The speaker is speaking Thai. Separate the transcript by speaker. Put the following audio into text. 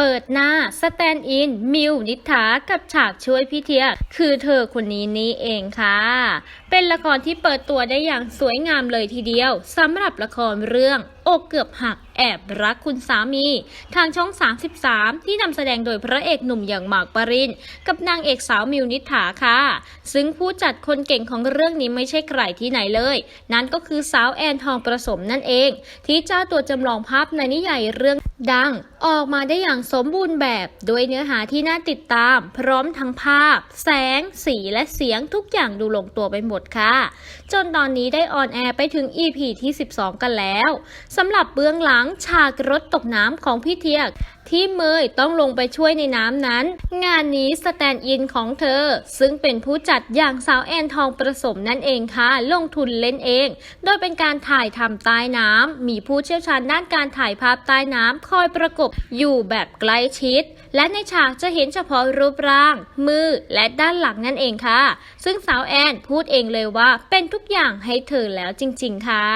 Speaker 1: เปิดหน้าสแตนด์อินมิวนิษฐากับฉากช่วยพี่เทีย คือเธอคนนี้นี่เองค่ะ เป็นละครที่เปิดตัวได้อย่างสวยงามเลยทีเดียวสำหรับละครเรื่องอกเกือบหักแอบรักคุณสามี ทางช่อง 33 ที่นำแสดงโดยพระเอกหนุ่มอย่างหมากปรินกับนางเอกสาวมิวนิษฐาค่ะ ซึ่งผู้จัดคนเก่งของเรื่องนี้ไม่ใช่ใครที่ไหนเลย นั่นก็คือสาวแอนทองประสมนั่นเอง ที่เจ้าตัวจำลองภาพในนิยายเรื่อง ดังออกมาได้อย่างสมบูรณ์แบบด้วยเนื้อหาที่น่าติดตาม พร้อมทั้งภาพ แสง สีและเสียงทุกอย่างดูลงตัวไปหมดค่ะ จนตอนนี้ได้ออนแอร์ไปถึง EP ที่ 12 กันแล้วสำหรับเบื้องหลังฉากรถตกน้ำของพี่เทียก ที่เมยต้องลงไปช่วยในน้ำนั้น งานนี้สแตนด์อินของเธอ ซึ่งเป็นผู้จัดอย่างสาวแอนทองประสมนั่นเองค่ะ ลงทุนเล่นเอง โดยเป็นการถ่ายทำใต้น้ำมีผู้เชี่ยวชาญด้านการถ่ายภาพใต้น้ำคอยประกบอยู่แบบใกล้ชิด และในฉากจะเห็นเฉพาะรูปร่าง มือและด้านหลังนั่นเองค่ะ ซึ่งสาวแอนพูดเองเลยว่าเป็นทุกอย่างให้เธอแล้วจริง ๆ ค่ะ